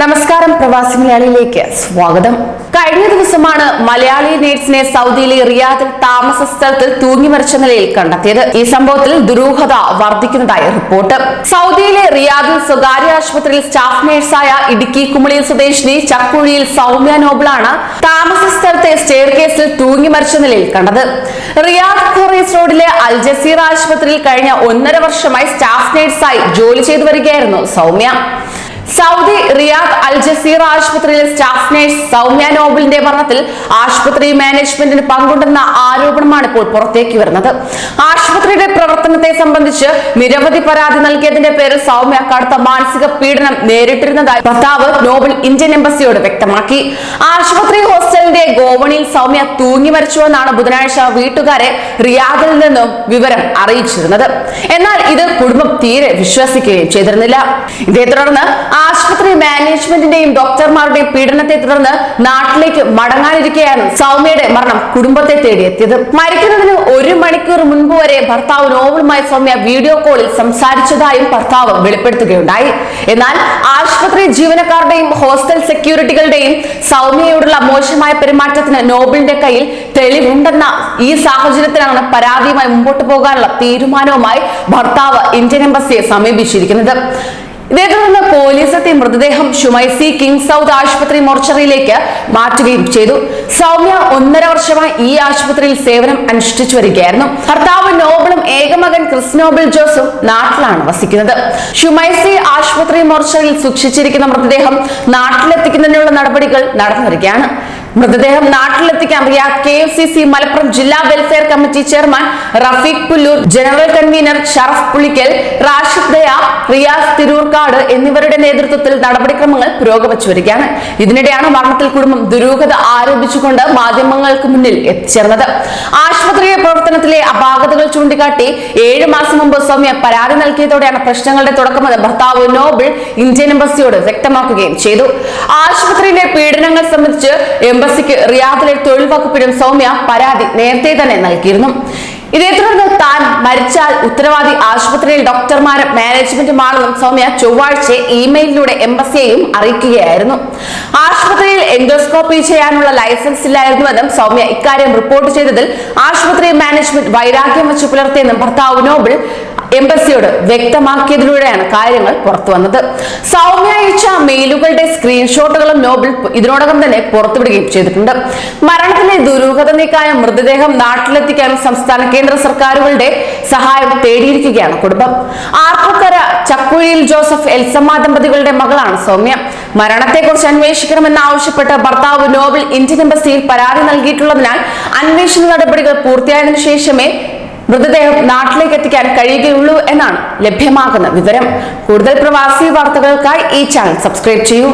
നമസ്കാരം പ്രവാസി മലയാളിയിലേക്ക് സ്വാഗതം. കഴിഞ്ഞ ദിവസമാണ് മലയാളി നേഴ്സിനെ സൗദിയിലെ റിയാദിൽ താമസ സ്ഥലത്ത് തൂങ്ങിമരിച്ച നിലയിൽ കണ്ടെത്തിയത്. ഈ സംഭവത്തിൽ ദുരൂഹത വർദ്ധിക്കുന്നതായി റിപ്പോർട്ട്. സൗദിയിലെ റിയാദിൽ സ്വകാര്യ ആശുപത്രിയിൽ സ്റ്റാഫ് നേഴ്സായ ഇടുക്കി കുമളിയിൽ സ്വദേശിനി ചക്കുഴിയിൽ സൗമ്യ നോബിളാണ് താമസ സ്ഥലത്തെ സ്റ്റെയർ കേസിൽ തൂങ്ങിമരിച്ച നിലയിൽ കണ്ടത്. റിയാദ് ഖുറൈസ് റോഡിലെ അൽ ജസീർ ആശുപത്രിയിൽ കഴിഞ്ഞ ഒന്നര വർഷമായി സ്റ്റാഫ് നേഴ്സായി ജോലി ചെയ്തു വരികയായിരുന്നു Soumya. Saudi Riyadh Al Jazeera ആശുപത്രിയിലെ സ്റ്റാഫ് നഴ്സ് സൗമ്യ നോബിളിന്റെ മരണത്തിൽ ആശുപത്രി മാനേജ്മെന്റിന് പങ്കുണ്ടെന്ന ആരോപണമാണ് ഇപ്പോൾ പുറത്തേക്ക് വരുന്നത്. ആശുപത്രിയുടെ പ്രവർത്തനത്തെ സംബന്ധിച്ച് നിരവധി പരാതി നൽകിയതിന്റെ പേരിൽ സൗമ്യ കടുത്ത മാനസിക പീഡനം നേരിട്ടിരുന്നതായി ഭർത്താവ് നോബിൾ ഇന്ത്യൻ എംബസിയോട് വ്യക്തമാക്കി. ആശുപത്രി ഹോസ്റ്റലിന്റെ ഗോവണിയിൽ സൗമ്യ തൂങ്ങി മരിച്ചുവെന്നാണ് ബുധനാഴ്ച വീട്ടുകാരെ റിയാദിൽ നിന്നും വിവരം അറിയിച്ചിരുന്നത്. എന്നാൽ ഇത് കുടുംബം തീരെ വിശ്വസിക്കുകയും ചെയ്തിരുന്നില്ല. ഇതേ തുടർന്ന് ആശുപത്രി മാനേജ്മെന്റിന്റെയും ഡോക്ടർമാരുടെയും പീഡനത്തെ തുടർന്ന് നാട്ടിലേക്ക് മടങ്ങാനിരിക്കെയാണ് സൗമ്യയുടെ മരണം കുടുംബത്തെ തേടിയെത്തിയത്. മരിക്കുന്നതിന് ഒരു മണിക്കൂർ മുൻപ് വരെ ഭർത്താവ് നോവലുമായി സൗമ്യ വീഡിയോ കോളിൽ സംസാരിച്ചതായും ഭർത്താവ് വെളിപ്പെടുത്തുകയുണ്ടായി. എന്നാൽ ആശുപത്രി ജീവനക്കാരുടെയും ഹോസ്റ്റൽ സെക്യൂരിറ്റികളുടെയും സൗമ്യയോടുള്ള മോശമായ പെരുമാറ്റത്തിന് നോബിളിന്റെ കയ്യിൽ തെളിവുണ്ടെന്ന ഈ സാഹചര്യത്തിലാണ് പരാതിയുമായി മുമ്പോട്ട് പോകാനുള്ള തീരുമാനവുമായി ഭർത്താവ് ഇന്ത്യൻ എംബസിയെ സമീപിച്ചിരിക്കുന്നത്. ഇതേ തുടർന്ന് പോലീസ് മൃതദേഹം ഷുമൈസി കിങ് സൗദ് ആശുപത്രി മോർച്ചറിയിലേക്ക് മാറ്റുകയും ചെയ്തു. സൗമ്യ ഒന്നര വർഷമായി ഈ ആശുപത്രിയിൽ സേവനം അനുഷ്ഠിച്ചു വരികയായിരുന്നു. ഭർത്താവ് നോബിളും ഏകമകൻ ക്രിസ് നോബിൾ ജോസും നാട്ടിലാണ് വസിക്കുന്നത്. ഷുമൈസി ആശുപത്രി മോർച്ചറിയിൽ സൂക്ഷിച്ചിരിക്കുന്ന മൃതദേഹം നാട്ടിലെത്തിക്കുന്നതിനുള്ള നടപടികൾ നടന്നു വരികയാണ് മൃതദേഹം നാട്ടിലെത്തിക്കാൻ Riyadh K F C C Malappuram ജില്ലാ welfare committee chairman Rafeeq Pullur general convener Sharaf Pulikkal Rashid Daya Riyas Tirurkad എന്നിവരുടെ നേതൃത്വത്തിൽ നടപടിക്രമങ്ങൾ പുരോഗമിച്ചു വരികയാണ്. ഇതിനിടെയാണ് മരണത്തിൽ കുടുംബം ദുരൂഹത ആരോപിച്ചുകൊണ്ട് മാധ്യമങ്ങൾക്ക് മുന്നിൽ എത്തിച്ചേർന്നത്. ആശുപത്രിയുടെ പ്രവർത്തനത്തിലെ അപാകതകൾ ചൂണ്ടിക്കാട്ടി ഏഴ് മാസം മുമ്പ് സൗമ്യ പരാതി നൽകിയതോടെയാണ് പ്രശ്നങ്ങളുടെ തുടക്കമെന്ന് ഭർത്താവ് നോബിൾ ഇന്ത്യൻ എംബസിയോട് വ്യക്തമാക്കുകയും ചെയ്തു. ആശുപത്രിയിലെ പീഡനങ്ങൾ സംബന്ധിച്ച് എംബസിക്ക് റിയാദിലെ തൊഴിൽ വകുപ്പിനും സൗമ്യ പരാതി നേരത്തെ തന്നെ നൽകിയിരുന്നു. ഇതേ തുടർന്ന് താൻ മരിച്ചാൽ ഉത്തരവാദി ആശുപത്രിയിൽ ഡോക്ടർമാരും മാനേജ്മെന്റുമാണെന്നും സൗമ്യ ചൊവ്വാഴ്ച ഇമെയിലിലൂടെ എംബസിയെയും അറിയിക്കുകയായിരുന്നു. ആശുപത്രിയിൽ എൻഡോസ്കോപ്പി ചെയ്യാനുള്ള ലൈസൻസ് ഇല്ലായിരുന്നുവെന്നും സൗമ്യ ഇക്കാര്യം റിപ്പോർട്ട് ചെയ്തതിൽ ആശുപത്രി മാനേജ്മെന്റ് വൈരാഗ്യം വെച്ച് പുലർത്തിയെന്നും ഭർത്താവ് നോബിൾ എംബസിയോട് വ്യക്തമാക്കിയതിലൂടെയാണ് കാര്യങ്ങൾ പുറത്തു വന്നത്. സൗമ്യ അയച്ച മെയിലുകളുടെ സ്ക്രീൻഷോട്ടുകളും നോബിൾ ഇതിനോടകം തന്നെ പുറത്തുവിടുകയും ചെയ്തിട്ടുണ്ട്. മരണത്തിലെ ദുരൂഹത നീക്കായ മൃതദേഹം നാട്ടിലെത്തിക്കാനും സംസ്ഥാന കേന്ദ്ര സർക്കാരുകളുടെ സഹായം തേടിയിരിക്കുകയാണ് കുടുംബം. ആർപ്പക്കര ചക്കുഴിയിൽ ജോസഫ് എൽസമ്മ ദമ്പതികളുടെ മകളാണ് സൗമ്യ. മരണത്തെക്കുറിച്ച് അന്വേഷിക്കണമെന്ന് ആവശ്യപ്പെട്ട് ഭർത്താവ് നോബൽ ഇന്ത്യൻ എംബസിയിൽ പരാതി നൽകിയിട്ടുള്ളതിനാൽ അന്വേഷണ നടപടികൾ പൂർത്തിയായതിനു ശേഷമേ മൃതദേഹം നാട്ടിലേക്ക് എത്തിക്കാൻ കഴിയുകയുള്ളൂ എന്നാണ് ലഭ്യമാകുന്ന വിവരം. കൂടുതൽ പ്രവാസി വാർത്തകൾക്കായി ഈ ചാനൽ സബ്സ്ക്രൈബ് ചെയ്യൂ.